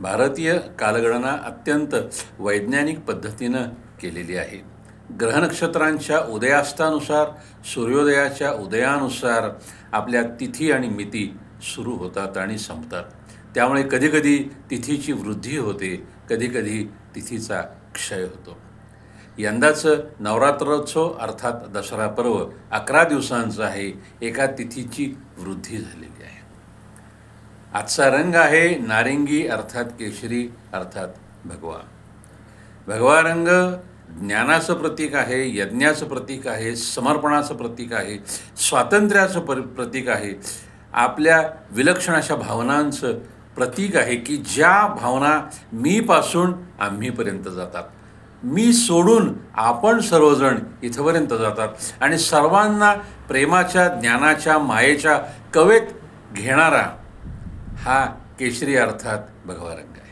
भारतीय कालगणना अत्यंत वैज्ञानिक पद्धतीनं केलेली आहे. ग्रहनक्षत्रांच्या उदयास्तानुसार सूर्योदयाच्या उदयानुसार आपल्या तिथी आणि मिती सुरू होतात आणि संपतात. त्यामुळे कधीकधी तिथीची वृद्धी होते कधीकधी तिथीचा क्षय होतो. यंदाचं नवरात्रोत्सव अर्थात दसरा पर्व अकरा दिवसांचं आहे एका तिथीची वृद्धी झालेली आहे. आजचा रंग आहे नारिंगी अर्थात केशरी अर्थात भगवा भगवा रंग ज्ञानाचं प्रतीक आहे यज्ञाचं प्रतीक आहे समर्पणाचं प्रतीक आहे स्वातंत्र्याचं पर प्रतीक आहे. आपल्या विलक्षण अशा भावनांचं प्रतीक आहे की ज्या भावना मीपासून आम्हीपर्यंत जातात. मी सोडून आपण सर्वजण इथंपर्यंत जातात. आणि सर्वांना प्रेमाच्या ज्ञानाच्या मायेच्या कवेत घेणारा हा केशरी अर्थात भगवा रंग आहे.